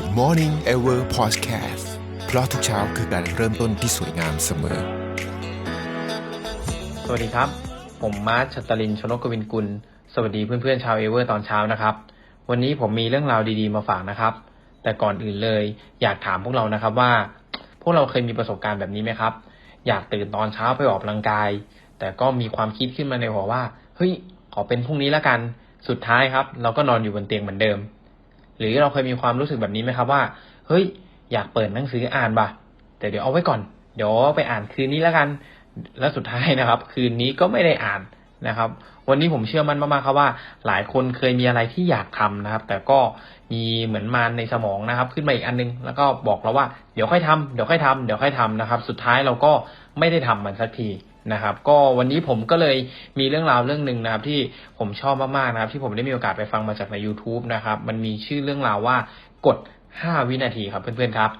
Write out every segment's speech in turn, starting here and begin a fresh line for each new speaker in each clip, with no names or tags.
Good Morning Ever Podcast เพราะทุกเช้าคือการเริ่มต้นที่สวยงามเสมอ
สวัสดีครับ ผมมาร์ชชัตตลินชนกวินกุล สวัสดีเพื่อนๆชาวเอเวอร์ตอนเช้านะครับ วันนี้ผมมีเรื่องราวดีๆมาฝากนะครับ แต่ก่อนอื่นเลยอยากถามพวกเรานะครับว่า พวกเราเคยมีประสบการณ์แบบนี้ไหมครับ อยากตื่นตอนเช้าไปออกกำลังกาย แต่ก็มีความคิดขึ้นมาในหัวว่า เฮ้ย ขอเป็นพรุ่งนี้แล้วกัน สุดท้ายครับ เราก็นอนอยู่บนเตียงเหมือนเดิม หรือเราเคยมีความรู้สึกแบบนี้ไหมครับว่า เฮ้ย อยากเปิดหนังสืออ่านบ่ะ แต่เดี๋ยวเอาไว้ก่อน เดี๋ยวไปอ่านคืนนี้แล้วกัน แล้วสุดท้ายนะครับ คืนนี้ก็ไม่ได้อ่านนะครับ วันนี้ผมเชื่อมั่นมากๆครับว่า หลายคนเคยมีอะไรที่อยากทำนะครับ แต่ก็มีเหมือนมารในสมองนะครับ ขึ้นมาอีกอันนึง แล้วก็บอกเราว่าเดี๋ยวค่อยทำเดี๋ยวค่อยทำเดี๋ยวค่อยทำนะครับ สุดท้ายเราก็ไม่ได้ทำมันสักที นะครับ ก็วันนี้ผมก็เลยมีเรื่องราวเรื่องหนึ่งนะครับ ที่ผมชอบมากๆนะครับ ที่ผมได้มีโอกาสไปฟังมาจากใน YouTube นะครับ มันมีชื่อเรื่องราวว่ากด5วินาทีครับเพื่อนๆครับ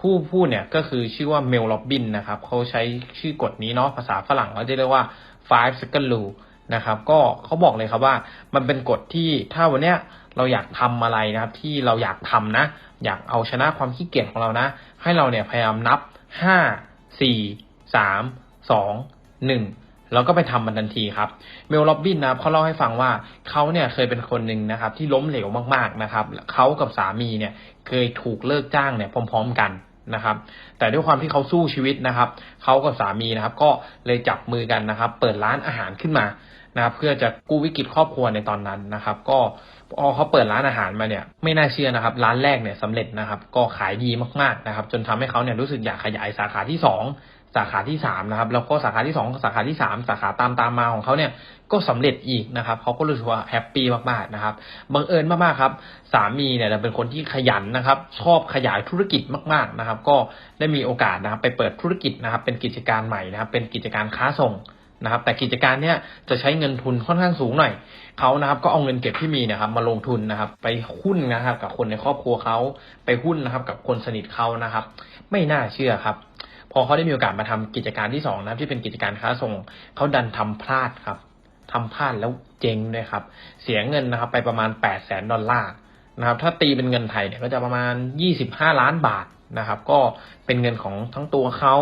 ผู้พูดเนี่ยก็คือชื่อว่าเมลล็อบบินนะครับเขาใช้ชื่อกฎนี้เนาะภาษาฝรั่งเขาจะเรียกว่า five second rule นะครับ ก็เขาบอกเลยครับว่า มันเป็นกฎที่ถ้าวันเนี้ยเราอยากทำอะไรนะครับ ที่เราอยากทำนะ อยากเอาชนะความขี้เกียจของเรานะ ให้เราเนี่ยพยายามนับห้าสี่สามสอง หนึ่งแล้วก็ไปทำมันทันทีครับเมลล็อบบินนะครับเขาเล่าให้ฟังว่าเขาเนี่ยเคยเป็นคนหนึ่งนะครับ ที่ล้มเหลวมากๆนะครับเขากับสามีเนี่ยเคยถูกเลิกจ้างเนี่ยพร้อม ๆกันนะครับ แต่ด้วยความที่เขาสู้ชีวิตนะครับเขากับสามีนะครับ ก็เลยจับมือกันนะครับ เปิดร้านอาหารขึ้นมานะครับ เพื่อจะกู้วิกฤตครอบครัวในตอนนั้นนะครับ ก็พอเขาเปิดร้านอาหารมาเนี่ย ไม่น่าเชื่อนะครับ ร้านแรกเนี่ยสำเร็จนะครับ ก็ขายดีมากๆนะครับ จนทำให้เขาเนี่ยรู้สึกอยากขยายสาขาที่สอง สาขาที่สามนะครับแล้วก็สาขาที่สองสาขาที่สามสาขาตามตามมาของเขาเนี่ยก็สำเร็จอีกนะครับเขาก็รู้สึกว่าแฮปปี้มากๆนะครับบังเอิญมากๆครับ สามีเนี่ยเป็นคนที่ขยันนะครับ ชอบขยายธุรกิจมากๆนะครับ ก็ได้มีโอกาสนะครับ ไปเปิดธุรกิจนะครับ เป็นกิจการใหม่นะครับ เป็นกิจการค้าส่งนะครับ แต่กิจการเนี้ยจะใช้เงินทุนค่อนข้างสูงหน่อยเขานะครับ ก็เอาเงินเก็บที่มีนะครับ มาลงทุนนะครับ ไปหุ้นนะครับ กับคนในครอบครัวเขาไปหุ้นนะครับ กับคนสนิทเขานะครับ ไม่น่าเชื่อครับ พอเขาได้มีโอกาสมาทำกิจการที่สองนะครับ ที่เป็นกิจการค้าส่งเขาดันทำพลาดครับทำพลาดแล้วเจ๊งด้วยครับ เสียเงินนะครับ ไปประมาณแปดแสนดอลลาร์นะครับ ถ้าตีเป็นเงินไทยเนี่ยก็จะประมาณยี่สิบห้าล้านบาทนะครับ ก็เป็นเงินของทั้งตัวเขา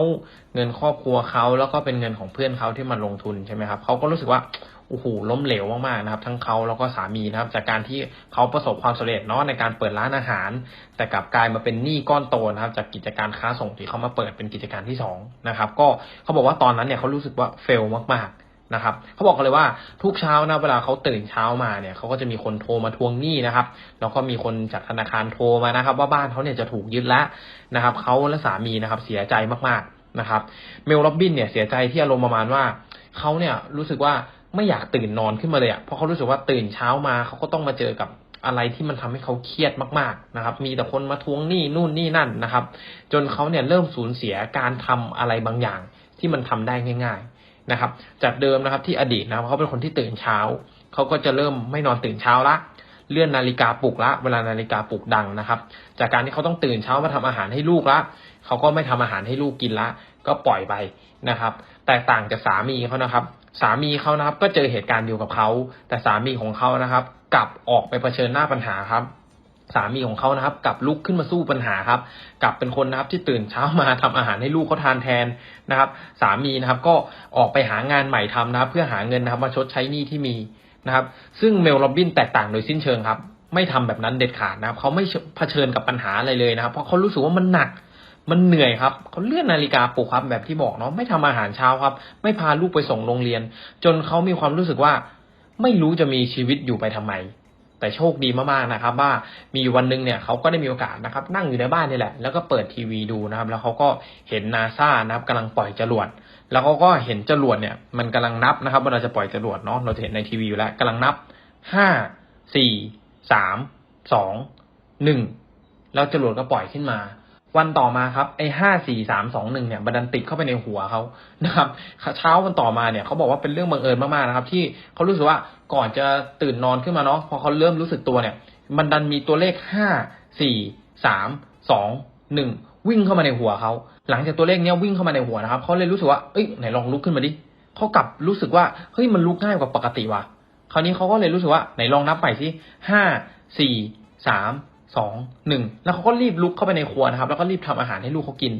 เงินครอบครัวเขาแล้วก็เป็นเงินของเพื่อนเขาที่มาลงทุนใช่ไหมครับเขาก็รู้สึกว่า โอ้โหล้มเหลวมากๆนะครับ ทั้งเขาแล้วก็สามีนะครับ จากการที่เขาประสบความสำเร็จเนาะในการเปิดร้านอาหาร แต่กลับกลายมาเป็นหนี้ก้อนโตนะครับ จากกิจการค้าส่งที่เขามาเปิดเป็นกิจการที่สองนะครับ ก็เขาบอกว่าตอนนั้นเนี่ยเขารู้สึกว่าเฟลมากๆนะครับเขาบอกกันเลยว่าทุกเช้านะเวลาเขาตื่นเช้ามาเนี่ยเขาก็จะมีคนโทรมาทวงหนี้นะครับ แล้วก็มีคนจากธนาคารโทรมานะครับ ว่าบ้านเขาเนี่ยจะถูกยึดแล้วนะครับเขาและสามีนะครับเสียใจมากๆนะครับ เมลล็อบบินเนี่ยเสียใจที่อารมณ์ประมาณว่าเขาเนี่ยรู้สึกว่า ไม่อยากตื่นนอนขึ้นมาเลยอะ่ะเพราะเขารู้สึกว่าตื่นเช้ามาเขาก็ต้องมาเจอกับอะไรที่มันทำให้เขาเครียดมากๆนะครับ มีแต่คนมาทวงหนี้นู่นนี่นั่นนะครับ จนเขาเนี่ยเริ่มสูญเสียการทำอะไรบางอย่างที่มันทำได้ง่าย ๆนะครับ จากเดิมนะครับที่อดีตนะครับเขาเป็นคนที่ตื่นเช้าเขาก็จะเริ่มไม่นอนตื่นเช้าละเลื่อนนาฬิกาปลุกละเวลานาฬิกาปลุกดังนะครับ จากการที่เขาต้องตื่นเช้ามาทำอาหารให้ลูกละเขาก็ไม่ทำอาหารให้ลูกกินละ ก็ปล่อยไปนะครับ แตกต่างจากสามีเขานะครับ สามีเขานะครับ ก็เจอเหตุการณ์เดียวกับเขา แต่สามีของเขานะครับ กลับออกไปเผชิญหน้าปัญหาครับสามีของเขานะครับกลับลุกขึ้นมาสู้ปัญหาครับกลับเป็นคนนะครับที่ตื่นเช้ามาทำอาหารให้ลูกเขาทานแทนนะครับ สามีนะครับก็ออกไปหางานใหม่ทำนะครับ เพื่อหาเงินนะครับมาชดใช้หนี้ที่มีนะครับ ซึ่งเมลโรบินแตกต่างโดยสิ้นเชิงครับ ไม่ทำแบบนั้นเด็ดขาดนะครับเขาไม่เผชิญกับปัญหาอะไรเลยนะครับ เพราะเขารู้สึกว่ามันหนัก มันเหนื่อยครับเขาเลื่อนนาฬิกาปลุกครับแบบที่บอกเนาะไม่ทำอาหารเช้าครับ ไม่พาลูกไปส่งโรงเรียน จนเขามีความรู้สึกว่า ไม่รู้จะมีชีวิตอยู่ไปทำไม แต่โชคดีมากๆนะครับ ว่ามีวันหนึ่งเนี่ยเขาก็ได้มีโอกาสนะครับ นั่งอยู่ในบ้านนี่แหละ แล้วก็เปิดทีวีดูนะครับ แล้วเขาก็เห็นนาซานะครับกำลังปล่อยจรวดแล้วเขาก็เห็นจรวดเนี่ย มันกำลังนับนะครับเวลาจะปล่อยจรวดเนาะเราจะเห็นในทีวีอยู่แล้วกำลังนับห้าสี่สามสองหนึ่งแล้วจรวดก็ปล่อยขึ้นมา วันต่อมาครับไอ้ห้าสี่สามสองหนึ่งเนี่ยบันดันติดเข้าไปในหัวเขานะครับเช้าวันต่อมาเนี่ยเขาบอกว่าเป็นเรื่องบังเอิญมากๆนะครับ ที่เขารู้สึกว่าก่อนจะตื่นนอนขึ้นมาเนาะพอเขาเริ่มรู้สึกตัวเนี่ยมันดันมีตัวเลขห้าสี่สามสองหนึ่งวิ่งเข้ามาในหัวเขาหลังจากตัวเลขเนี้ยวิ่งเข้ามาในหัวนะครับเขาเลยรู้สึกว่าเอ้ยไหนลองลุกขึ้นมาดิเขากลับรู้สึกว่าเฮ้ยมันลุกง่ายกว่าปกติว่ะคราวนี้เขาก็เลยรู้สึกว่าไหนลองนับใหม่สิห้าสี่สาม สองหนึ่งแล้วเขาก็รีบลุกเข้าไปในครัวนะครับ แล้วก็รีบทำอาหารให้ลูกเขากิน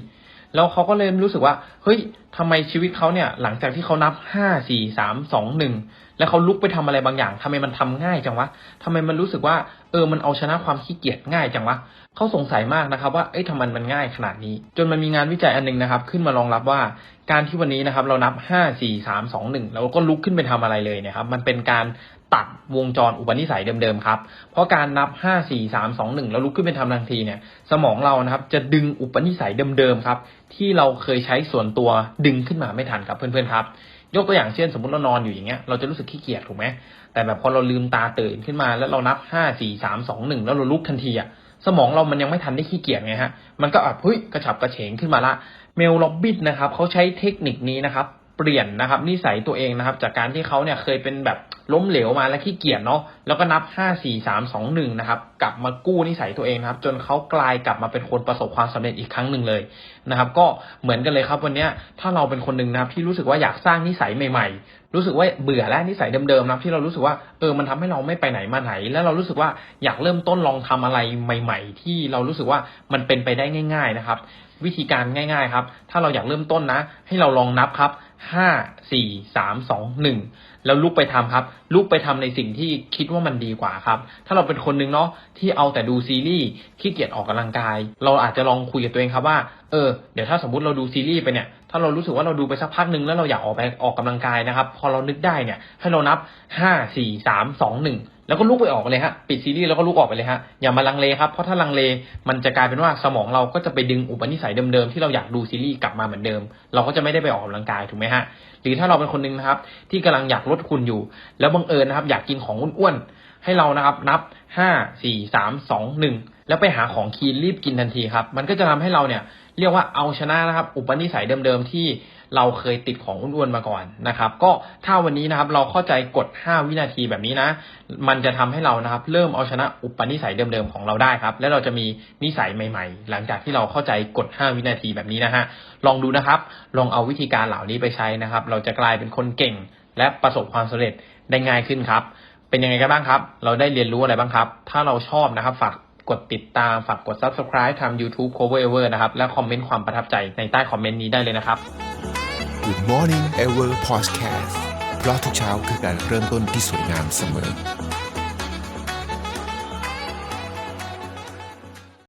แล้วเขาก็เลยรู้สึกว่า เฮ้ยทำไมชีวิตเขาเนี่ย หลังจากที่เขานับห้าสี่สามสองหนึ่งแล้วเขาลุกไปทำอะไรบางอย่างทำไมมันทำง่ายจังวะทำไมมันรู้สึกว่า เออมันเอาชนะความขี้เกียจง่ายจังวะเขาสงสัยมากนะครับว่าเอ้ยทำไมมันง่ายขนาดนี้ จนมันมีงานวิจัยอันหนึงนะครับ ขึ้นมารองรับว่าการที่วันนี้นะครับ เรานับห้าสี่สามสองหนึ่งแล้วก็ลุกขึ้นไปทำอะไรเลยเนี่ยครับมันเป็นการตัดวงจรอุปนิสัยเดิมๆครับ เพราะการนับห้าสี่สามสองหนึ่งแล้วลุกขึ้นไปทำทันทีเนี่ย สมองเรานะครับ จะดึงอุปนิสัยเดิมๆครับ ที่เราเคยใช้ส่วนตัวดึงขึ้นมาไม่ทันครับเพื่อนๆครับ ยกตัวอย่างเช่น สมมติเรานอนอยู่อย่างเงี้ยเราจะรู้สึกขี้เกียจถูกไหมแต่แบบพอเราลืมตาตื่นขึ้นมาแล้วเรานับห้าสี่สามสองหนึ่งแล้วเราลุกทันทีอะสมองเรามันยังไม่ทันได้ขี้เกียจไงฮะมันก็แบบเฮ้ยกระฉับกระเฉงขึ้นมาละเมลล็อบบิทนะครับเขาใช้เทคนิคนี้นะครับเปลี่ยนนะครับนิสัยตัวเองนะครับ จากการที่เขาเนี่ยเคยเป็นแบบล้มเหลวมาและขี้เกียจเนาะแล้วก็นับห้าสี่สามสองหนึ่งนะครับ กลับมากู้นิสัยตัวเองนะครับ จนเขากลายกลับมาเป็นคนประสบความสำเร็จอีกครั้งหนึ่งเลยนะครับ ก็เหมือนกันเลยครับวันนี้ถ้าเราเป็นคนหนึ่งนะครับที่รู้สึกว่าอยากสร้างนิสัยใหม่ ๆ รู้สึกว่าเบื่อและนิสัยเดิมๆนะที่เรารู้สึกว่าเออมันทำให้เราไม่ไปไหนมาไหน แล้วเรารู้สึกว่าอยากเริ่มต้นลองทำอะไรใหม่ ๆ ที่เรารู้สึกว่ามันเป็นไปได้ง่าย ๆ นะครับ วิธีการง่าย ๆ ครับ ถ้าเราอยากเริ่มต้นนะ ให้เราลองนับครับห้าสี่สามสองหนึ่งแล้วลุกไปทำครับ ลุกไปทำในสิ่งที่คิดว่ามันดีกว่าครับ ถ้าเราเป็นคนหนึ่งเนาะที่เอาแต่ดูซีรีส์ขี้เกียจออกกำลังกาย เราอาจจะลองคุยกับตัวเองครับว่า เออเดี๋ยวถ้าสมมติเราดูซีรีส์ไปเนี่ยถ้าเรารู้สึกว่าเราดูไปสักพักหนึ่งแล้วเราอยากออกไปออกกำลังกายนะครับ พอเรานึกได้เนี่ย ให้เรานับห้าสี่สามสองหนึ่งแล้วก็ลุกไปออกเลยฮะปิดซีรีส์แล้วก็ลุกออกไปเลยฮะอย่ามาลังเลครับเพราะถ้าลังเลมันจะกลายเป็นว่าสมองเราก็จะไปดึงอุปนิสัยเดิมๆที่เราอยากดูซีรีส์กลับมาเหมือนเดิม เราก็จะไม่ได้ไปออกกำลังกายถูกไหมฮะหรือถ้าเราเป็นคนหนึงนะครับ ที่กำลังอยากลดคุณอยู่ แล้วบังเอิญนะครับ อยากกินของอ้วนๆให้เรานะครับ นับห้าสี่สามสองหนึ่ง แล้วไปหาของคีนรีบกินทันทีครับ มันก็จะทำให้เราเนี่ยเรียกว่าเอาชนะนะครับ อุปนิสัยเดิมๆที่เราเคยติดของอ้วนๆมาก่อนนะครับ ก็ถ้าวันนี้นะครับเราเข้าใจกฎ 5 วินาทีแบบนี้นะ มันจะทำให้เรานะครับ เริ่มเอาชนะอุปนิสัยเดิมๆของเราได้ครับ และเราจะมีนิสัยใหม่ๆ หลังจากที่เราเข้าใจกฎ 5 วินาทีแบบนี้นะฮะลองดูนะครับ ลองเอาวิธีการเหล่านี้ไปใช้นะครับ เราจะกลายเป็นคนเก่ง และประสบความสำเร็จได้ง่ายขึ้นครับ เป็นยังไงกันบ้างครับ เราได้เรียนรู้อะไรบ้างครับ ถ้าเราชอบนะครับฝาก กดติดตามฝากกด subscribe ทาง YouTube Cover Ever นะครับ และคอมเมนต์ความประทับใจในใต้คอมเมนต์นี้ได้เลยนะครับ
Good Morning Ever Podcast เพราะทุกเช้าคือการเริ่มต้นที่สวยงามเสมอ